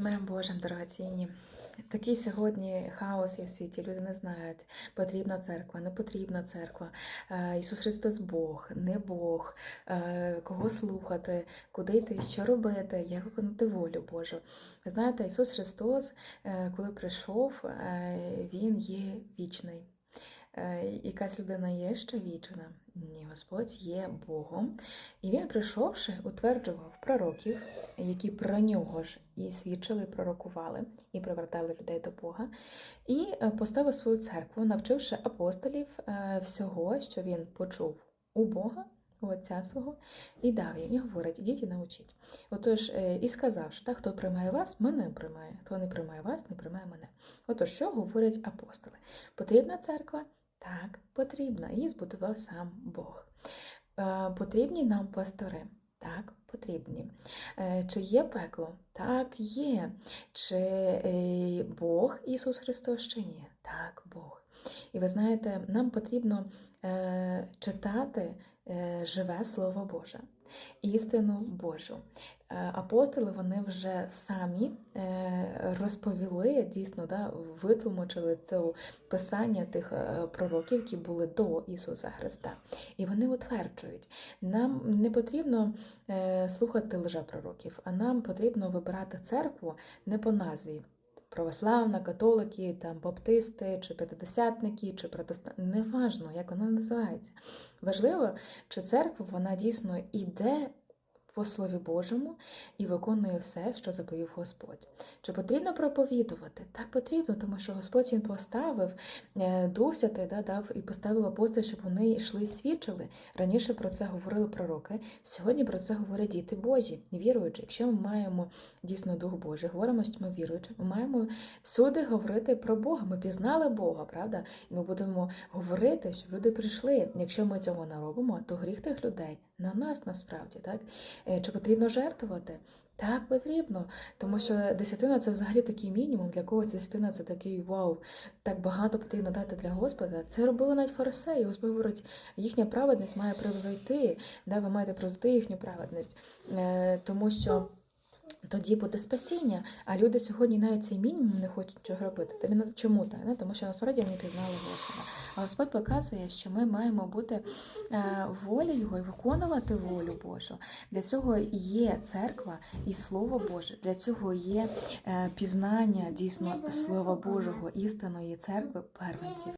миром Божим, дорогоцінні. Такий сьогодні хаос є в світі. Люди не знають, потрібна церква, не потрібна церква. Е, Ісус Христос Бог, не Бог, е, кого слухати, куди йти, що робити, як виконати волю Божу. Ви знаєте, Ісус Христос, е, коли прийшов, Він є вічний. Е, Якась людина є ще вічна? Ні, Господь є Богом. І він, прийшовши, утверджував пророків, які про нього ж і свідчили, пророкували, і привертали людей до Бога, і е, поставив свою церкву, навчивши апостолів е, всього, що він почув у Бога. У Отця свого і дав їм, і говорить, ідіть і научіть. Отож, і сказавши, так, хто приймає вас, мене приймає, хто не приймає вас, не приймає мене. Отож, що говорять апостоли? Потрібна церква? Так, потрібна. Її збудував сам Бог. Е, Потрібні нам пастори? Так, потрібні. Е, Чи є пекло? Так, є. Чи е, Бог Ісус Христос чи ні? Так, Бог. І ви знаєте, нам потрібно читати живе Слово Боже, істину Божу. Е, Апостоли вони вже самі е, розповіли, дійсно, да, витлумачили це писання тих е, пророків, які були до Ісуса Христа. І вони утверджують, нам не потрібно е, слухати лжепророків, а нам потрібно вибирати церкву не по назві. Православна, католики, там баптисти, чи п'ятидесятники, чи протестанти. Неважно, як вона називається. Важливо, що церква вона дійсно йде по Слові Божому і виконує все, що заповів Господь. Чи потрібно проповідувати? Так потрібно, тому що Господь він поставив е, Дух Святий, да, дав і поставив апостолів, щоб вони йшли і свідчили. Раніше про це говорили пророки. Сьогодні про це говорять діти Божі, віруючі. Якщо ми маємо дійсно Дух Божий, говоримо, що ми віруючі, ми маємо всюди говорити про Бога. Ми пізнали Бога, правда? І ми будемо говорити, щоб люди прийшли. Якщо ми цього не робимо, то гріх тих людей на нас насправді, так? Е, Чи потрібно жертвувати? Так, потрібно, тому що десятина це взагалі такий мінімум. Для когось десятина це такий вау, так багато потрібно дати для Господа. Це робили навіть фарисеї. Господь говорить, їхня праведність має превзойти, да, ви маєте превзойти їхню праведність, Е, тому що. Тоді буде спасіння, а люди сьогодні навіть цей мінімум не хочуть чого робити. Тобі на- чому так? Не? Тому що насправді вони пізнали Господа. А Господь показує, що ми маємо бути е, в волі Його і виконувати волю Божу. Для цього є церква і Слово Боже. Для цього є е, пізнання дійсно Слова Божого, істинної церкви первенців.